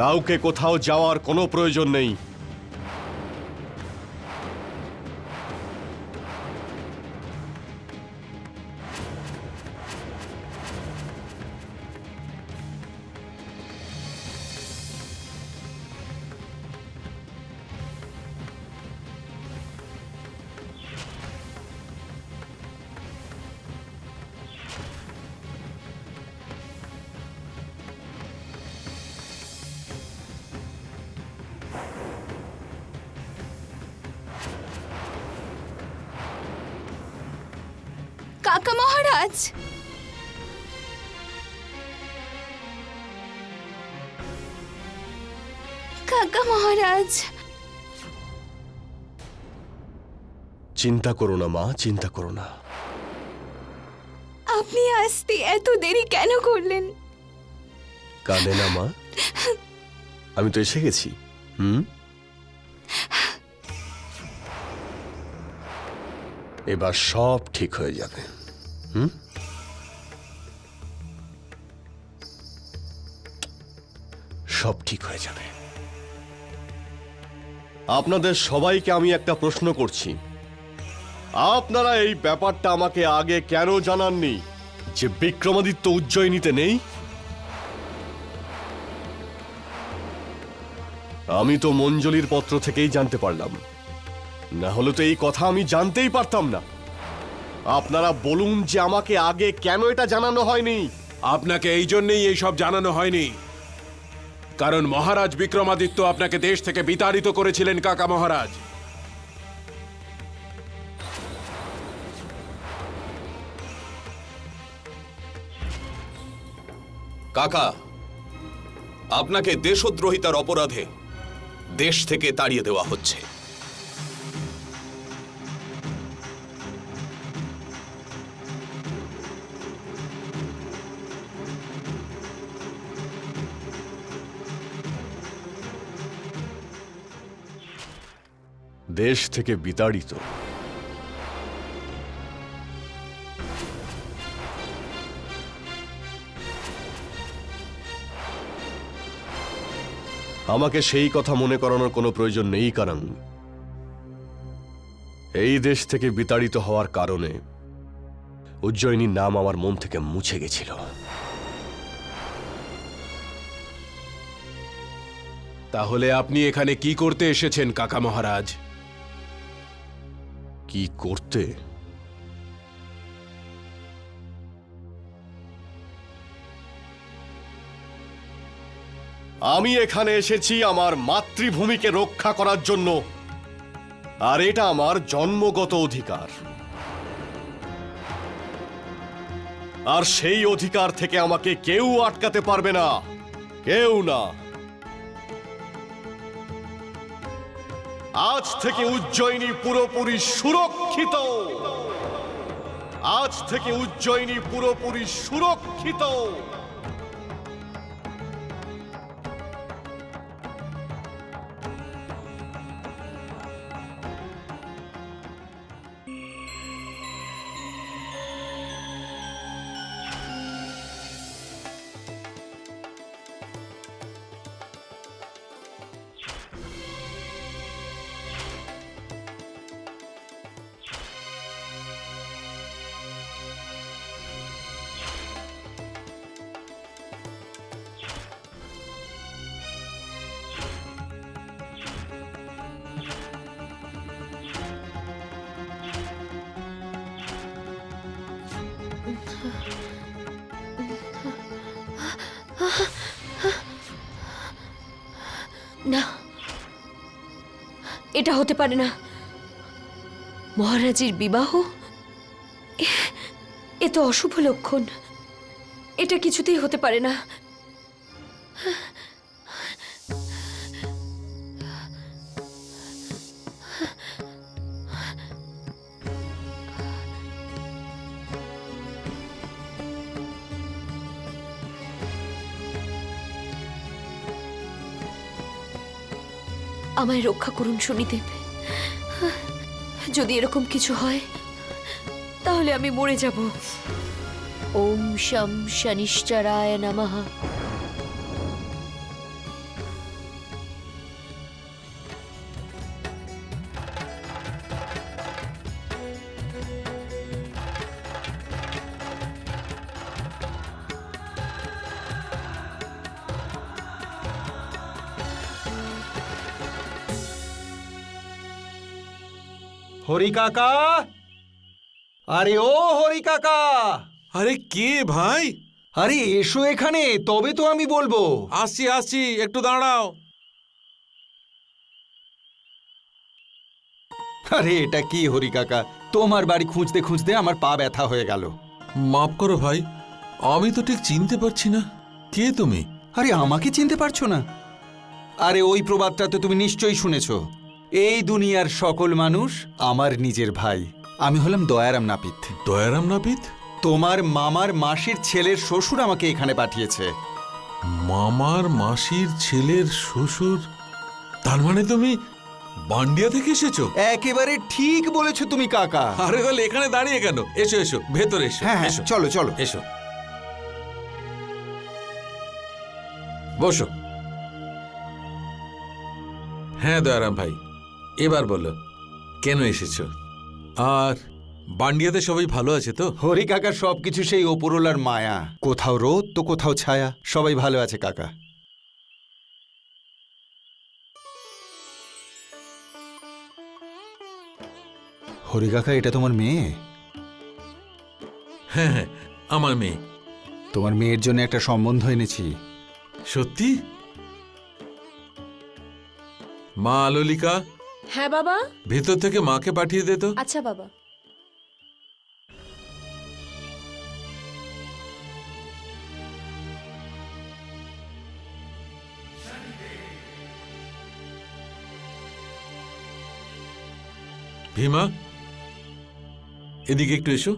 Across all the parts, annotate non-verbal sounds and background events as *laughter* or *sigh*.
কাউকে কোথাও যাওয়ার কোনো প্রয়োজন নেই। কাকা মহারাজ। কাকা মহারাজ। চিন্তা করো না মা চিন্তা করো না। আপনি আসতে এত দেরি কেন করলেন? কাঁদে না মা। আমি তো এসে গেছি। হুম? এবার সব ঠিক হয়ে যাবে। হুম? সব ঠিক হয়ে যাবে। আপনাদের সবাইকে আমি একটা প্রশ্ন করছি। আপনারা এই ব্যাপারটা আমাকে আগে কেন জানাননি? যে বিক্রমাদিত্য উজ্জয়িনীতে নেই? আমি তো মঞ্জলির পত্র থেকেই জানতে পারলাম। না হলে তো এই কথা আমি জানতেই পারতাম না। আপনারা বলুন যে আমাকে আগে কেন এটা জানানো হয়নি? আপনাকে এই জন্যেই এইসব জানানো হয়নি। কারণ মহারাজ বিক্রমাদিত্য আপনাকে দেশ থেকে বিতাড়িত করেছিলেন কাকা মহারাজ। কাকা আপনাকে দেশদ্রোহিতার অপরাধে দেশ থেকে তাড়িয়ে দেওয়া হচ্ছে। দেশ থেকে বিতাড়িত। আমাকে সেই কথা মনে করানোর কোনো প্রয়োজন নেই, কারণ এই দেশ থেকে বিতাড়িত হওয়ার কারণে উজ্জয়িনীর নাম আমার মন থেকে মুছে গেছিল। তাহলে আপনি এখানে কি করতে এসেছেন, কাকা মহারাজ? কি করতে? আমি এখানে এসেছি আমার মাতৃভূমিকে রক্ষা করার জন্য, আর এটা আমার জন্মগত অধিকার। আর সেই অধিকার থেকে আমাকে কেউ আটকাতে পারবে না, কেউ না। আজ থেকে উজ্জয়িনী পুরোপুরি সুরক্ষিত। আজ থেকে উজ্জয়িনী পুরোপুরি সুরক্ষিত। না, এটা হতে পারে না। মহারাজের বিবাহ? এ- তো অশুভ লক্ষণ। এটা কিছুতেই হতে পারে না। আমায় রক্ষা করুন, শনিদেব। যদি এরকম কিছু হয়, তাহলে আমি মরে যাব। ওম শম শনিশ্চরায় নমঃ। হরি কাকা? আরে ও হরি কাকা! আরে কে ভাই? আরে এসো এখানে তবে তো আমি বলব। আসছি আসছি একটু দাঁড়াও। আরে এটা কি হরি কাকা? তোমার বাড়ি খুঁজতে খুঁজতে আমার পা ব্যথা হয়ে গেল। মাফ করো ভাই আমি তো ঠিক চিনতে পারছি না। কে তুমি? আরে আমাকে চিনতে পারছ না। আরে ওই প্রবাদটা তো তুমি নিশ্চয়ই শুনেছ। এই দুনিয়ার সকল মানুষ আমার নিজের ভাই। আমি হলাম দয়ারাম নাপিত। দয়ারাম নাপিত? তোমার মামার মাসির ছেলের শ্বশুর আমাকে এখানে পাঠিয়েছে। মামার মাসির ছেলের শ্বশুর? তার মানে তুমি বান্ডিয়া থেকে এসেছ? একেবারে ঠিক বলেছ তুমি কাকা। আরে তাহলে এখানে দাঁড়িয়ে কেন? এসো এসো ভেতরে এসো হ্যাঁ হ্যাঁ এসো। চলো চলো। এসো। বসো। হ্যাঁ দয়ারাম ভাই। এবার বলো কেন এসেছ? আর বান্ডিয়াতে সবাই ভালো আছে তো? হরি কাকার সবকিছু সেই ওপরওয়ালার মায়া। কোথাও রোদ তো কোথাও ছায়া। সবাই ভালো আছে কাকা। হরি কাকা এটা তোমার মেয়ে? হ্যাঁ হ্যাঁ আমার মেয়ে। তোমার মেয়ের জন্য একটা সম্বন্ধ এনেছি। সত্যি? মা আলোলিকা হ্যাঁ বাবা। ভেতর থেকে মাকে পাঠিয়ে দে তো। আচ্ছা বাবা। ভীমা এদিকে একটু এসো।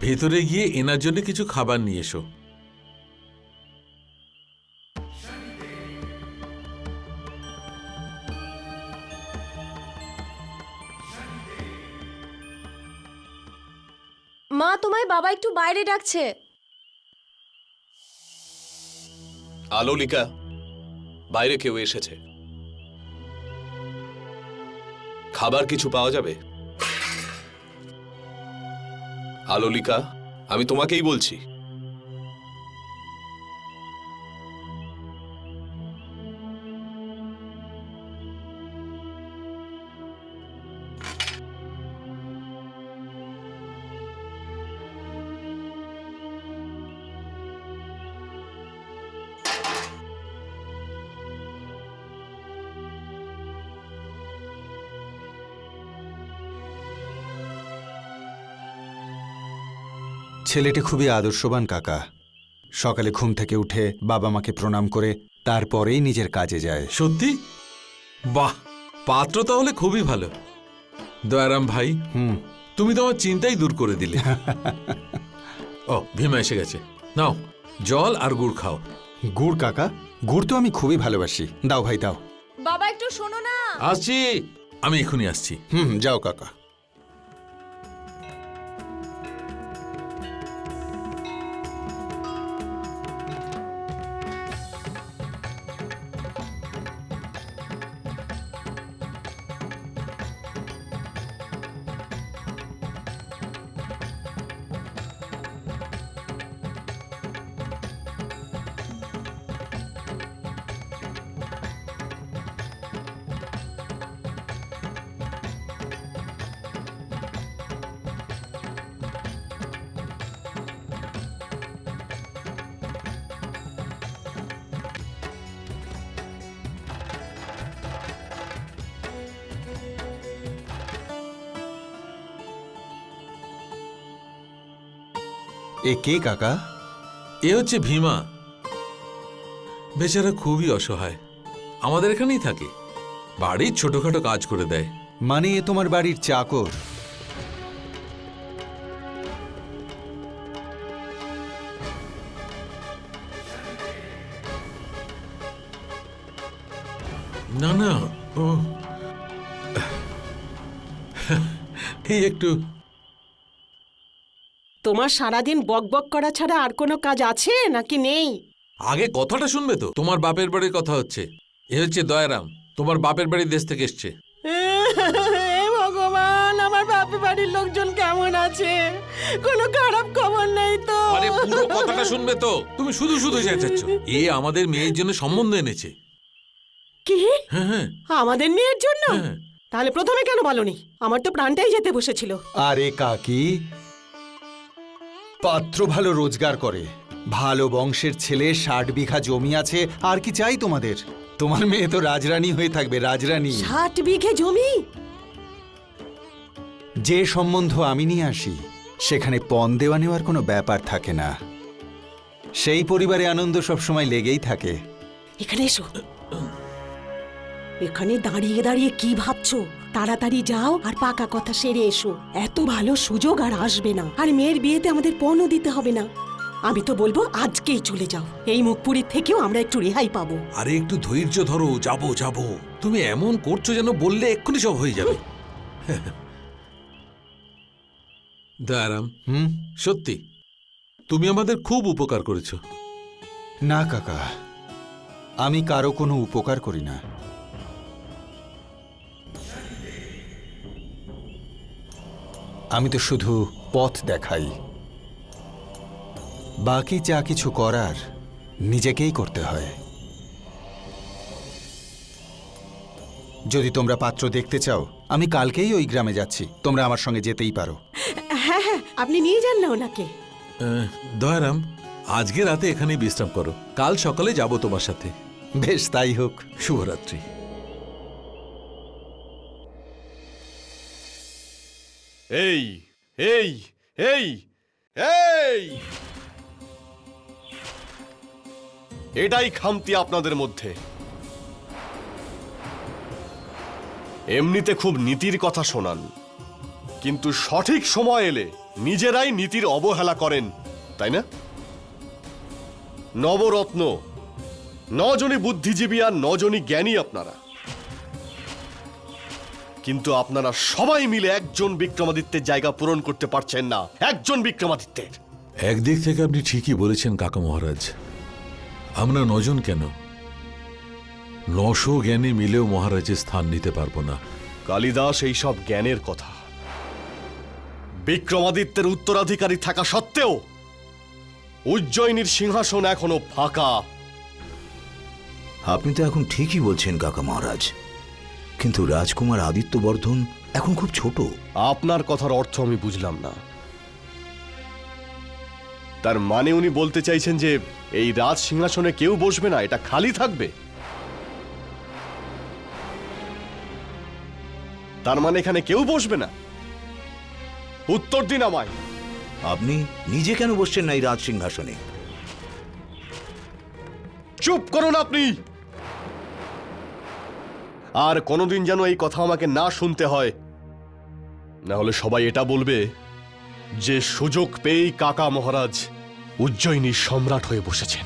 ভেতরে গিয়ে এনার জন্য কিছু খাবার নিয়ে এসো। বাবা একটু বাইরে ডাকছে। আলোলিকা, বাইরে কেউ এসেছে। খাবার কিছু পাওয়া যাবে? আলোলিকা, আমি তোমাকেই বলছি। ছেলেটি খুবই আদর্শবান কাকা। সকালে ঘুম থেকে উঠে বাবা মাকে প্রণাম করে তারপরেই নিজের কাজে যায়। সত্যি? বাহ পাত্র তাহলে খুবই ভালো। দয়ারাম ভাই হুম। তুমি তো আমার চিন্তাই দূর করে দিলে। *laughs* ও ভীমা এসে গেছে। নাও জল আর গুড় খাও। গুড় কাকা? গুড় তো আমি খুবই ভালোবাসি। দাও ভাই দাও। বাবা একটু শোনো না। আসছি। আমি এখনই আসছি। হুম যাও কাকা। এ কে কাকা? এ হচ্ছে ভীমা। বেচারা খুবই অসহায়। আমাদের এখানেই থাকে। বাড়ির ছোটখাটো কাজ করে দেয়। মানে এ তোমার বাড়ির চাকর? না না ও। এই একটু তোমার সারাদিন বক বক করা ছাড়া আর কোনো কাজ আছে নাকি নেই? আগে কথাটা শুনবে তো। তোমার বাপের বাড়ির কথা হচ্ছে। এ হচ্ছে দয়ারাম। তোমার বাপের বাড়ির দেশ থেকে এসছে। ভগবান আমার বাপের বাড়ির লোকজন কেমন আছে? কোনো খারাপ খবর নেই তো। আরে পুরো কথাটা শুনবে তো। তুমি শুধু শুধু চেঁচাচ্ছ। এ আমাদের মেয়ের জন্য সম্বন্ধ এনেছে। কি? হ্যাঁ হ্যাঁ। আমাদের মেয়ের জন্য? হ্যাঁ। তাহলে প্রথমে কেন বলনি? আমার তো প্রাণটাই যেতে বসেছিল। আরে কাকি পাত্র ভালো রোজগার করে। ভালো বংশের ছেলে ষাট বিঘা জমি আছে আর কি চাই তোমাদের? তোমার মেয়ে তো রাজরানী হয়ে থাকবে রাজরানী। ষাট বিঘে জমি? যে সম্বন্ধ আমি নিয়ে আসি সেখানে পণ দেওয়া নেওয়ার কোনো ব্যাপার থাকে না। সেই পরিবারে আনন্দ সবসময় লেগেই থাকে। এখানে এসো। এখানে দাঁড়িয়ে দাঁড়িয়ে কি ভাবছ? তাড়াতাড়ি যাও আর পাকা কথা সেরে এসো। এত ভালো সুযোগ আর আসবে না। আর মেয়ের বিয়েতে আমাদের পণও দিতে হবে না। আমি তো বলব আজকেই চলে যাও। এই মুখপুরীর থেকেও আমরা একটু রেহাই পাবো। আরে একটু ধৈর্য ধরো যাব যাব। তুমি এমন করছ যেন বললে এক্ষুনি সব হয়ে যাবে। *laughs* দয়ারাম হুম সত্যি। তুমি আমাদের খুব উপকার করেছ। না কাকা। আমি কারও কোনো উপকার করি না। আমি তো শুধু পথ দেখাই। বাকি যা কিছু করার নিজেকেই করতে হয়। যদি তোমরা পাত্র দেখতে চাও আমি কালকেই ওই গ্রামে যাচ্ছি। তোমরা আমার সঙ্গে যেতেই পারো। হ্যাঁ হ্যাঁ আপনি নিয়ে যান না ওনাকে। আহ, দয়ারাম আজকে রাতে এখানেই বিশ্রাম করো। কাল সকালে যাব তোমার সাথে। বেশ তাই হোক। শুভরাত্রি। এই এই এই এই এটাই খামতি আপনাদের মধ্যে। এমনিতে খুব নীতির কথা শোনান, কিন্তু সঠিক সময় এলে নিজেরাই নীতির অবহেলা করেন, তাই না? নবরত্ন নজনই বুদ্ধিজীবী আর নজনই জ্ঞানী আপনারা। কিন্তু আপনারা সবাই মিলে একজন বিক্রমাদিত্যের জায়গা পূরণ করতে পারছেন না। একজন বিক্রমাদিত্যের। একদিক থেকে আপনি ঠিকই বলেছেন কাকা মহারাজ। আমরা নজন কেন? নশো জ্ঞানে মিলেও মহারাজের স্থান নিতে পারব না। কালিদাস এই সব জ্ঞানের কথা। বিক্রমাদিত্যের উত্তরাধিকারী থাকা সত্ত্বেও উজ্জয়িনীর সিংহাসন এখনও ফাঁকা। আপনি তো এখন ঠিকই বলছেন কাকা মহারাজ। কিন্তু রাজকুমার আদিত্যবর্ধন এখন খুব ছোট। আপনার কথার অর্থ আমি বুঝলাম না। তার মানে উনি বলতে চাইছেন যে এই রাজ সিংহাসনে কেউ বসবে না এটা খালি থাকবে। তার মানে এখানে কেউ বসবে না। উত্তর দিন আমায়। আপনি নিজে কেন বসছেন না এই রাজ সিংহাসনে? চুপ করুন আপনি! আর কোনোদিন যেন এই কথা আমাকে না শুনতে হয়। না হলে সবাই এটা বলবে যে সুযোগ পেয়েই কাকা মহারাজ উজ্জয়িনী সম্রাট হয়ে বসেছেন।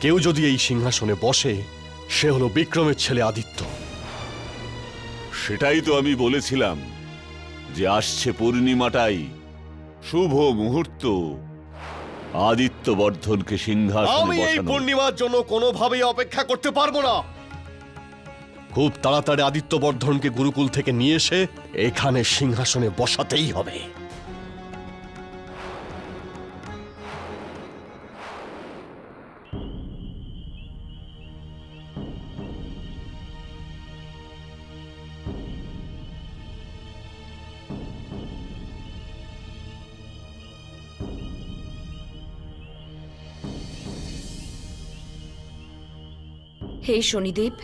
কেউ যদি এই সিংহাসনে বসে, সে হলো বিক্রমের ছেলে আদিত্য। সেটাই তো আমি বলেছিলাম যে আসছে পূর্ণিমাটাই, শুভ মুহূর্ত। আদিত্যবর্ধনকে সিংহাসনে আমি এই বসানো। পূর্ণিমার জন্য কোনোভাবেই অপেক্ষা করতে পারব না। খুব তাড়াতাড়ি আদিত্যবর্ধনকে গুরুকুল থেকে নিয়ে এসে এখানে সিংহাসনে বসাতেই হবে। হে শনিদেব,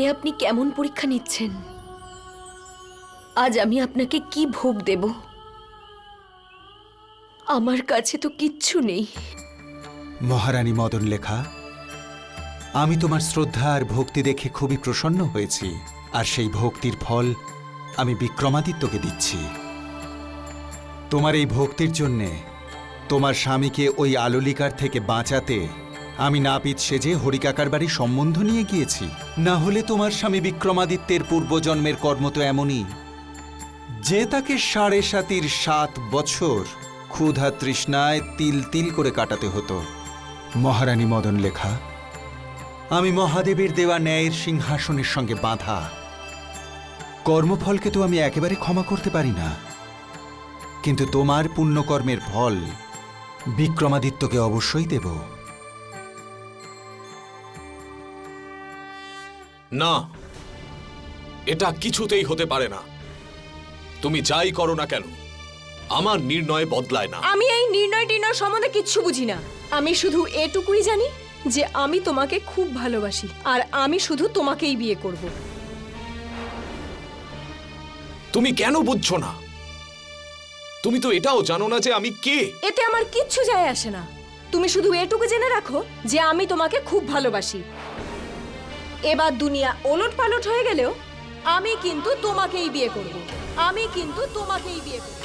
এ আপনি কেমন পরীক্ষা নিচ্ছেন? আজ আমি আপনাকে কি ভোগ দেব? আমার কাছে তো কিচ্ছু নেই। মহারানী মদন লেখা, আমি তোমার শ্রদ্ধা আর ভক্তি দেখে খুবই প্রসন্ন হয়েছি, আর সেই ভক্তির ফল আমি বিক্রমাদিত্যকে দিচ্ছি। তোমার এই ভক্তির জন্যে তোমার স্বামীকে ওই আললিকার থেকে বাঁচাতে আমি নাপিত সেজে হরিকাকার বাড়ি সম্বন্ধ নিয়ে গিয়েছি। না হলে তোমার স্বামী বিক্রমাদিত্যের পূর্বজন্মের কর্ম তো এমনই। যে তাকে সাড়ে সাতির সাত বছর ক্ষুধা তৃষ্ণায় তিল তিল করে কাটাতে হতো। মহারানী মদন লেখা, আমি মহাদেবের দেওয়া ন্যায়ের সিংহাসনের সঙ্গে বাঁধা। কর্মফলকে তো আমি একেবারে ক্ষমা করতে পারি না। কিন্তু তোমার পুণ্যকর্মের ফল বিক্রমাদিত্যকে অবশ্যই দেব। না এটা কিছুতেই হতে পারে না। তুমি যাই করো না কেন আমার নির্ণয় বদলায় না। আমি এই নির্ণয় টির্ণয় সম্বন্ধে কিচ্ছু বুঝি না। আমি শুধু এটুকুই জানি যে আমি তোমাকে খুব ভালোবাসি আর আমি শুধু তোমাকেই বিয়ে করব। তুমি কেন বুঝছ না? তুমি তো এটাও জানো না যে আমি কে। এতে আমার কিচ্ছু যায় আসে না। তুমি শুধু এটুকু জেনে রাখো যে আমি তোমাকে খুব ভালোবাসি। এবার দুনিয়া ওলট পালট হয়ে গেলেও আমি কিন্তু তোমাকেই বিয়ে করব। আমি কিন্তু তোমাকেই বিয়ে করব।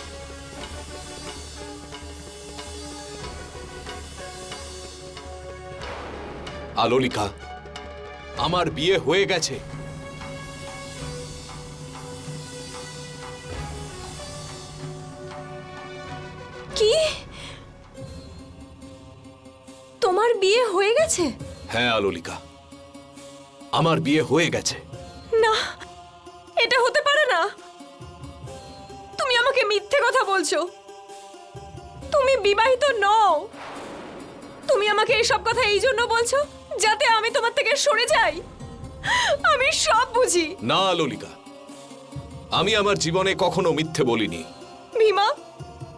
আলোলিকা আমার বিয়ে হয়ে গেছে। কি? তোমার বিয়ে হয়ে গেছে? হ্যাঁ আলোলিকা। আমার বিয়ে হয়ে গেছে। না এটা হতে পারে না। তুমি আমাকে মিথ্যে কথা বলছো। তুমি বিবাহিত নও। তুমি আমাকে এইসব কথা এই জন্য বলছো যাতে আমি তোমার থেকে সরে যাই। আমি সব বুঝি। না আলোলিকা আমি আমার জীবনে কখনো মিথ্যে বলিনি। ভীমা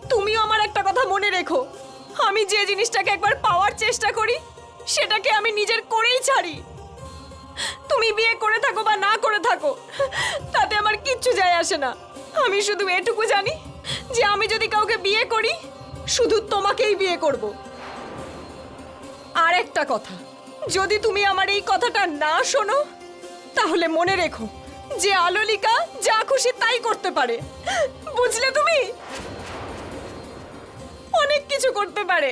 তুমিও আমার একটা কথা মনে রেখো। আমি যে জিনিসটাকে একবার পাওয়ার চেষ্টা করি সেটাকে আমি নিজের করেই ছাড়ি। তুমি বিয়ে করে থাকো বা না করে থাকো, তাতে আমার কিচ্ছু যায় আসে না। আমি শুধু এটুকু জানি যে আমি যদি কাউকে বিয়ে করি, শুধু তোমাকেই বিয়ে করব। আর একটা কথা, যদি তুমি আমার এই কথাটা না শোনো, তাহলে মনে রেখো যে আলোলিকা যা খুশি তাই করতে পারে। বুঝলে তুমি? অনেক কিছু করতে পারে।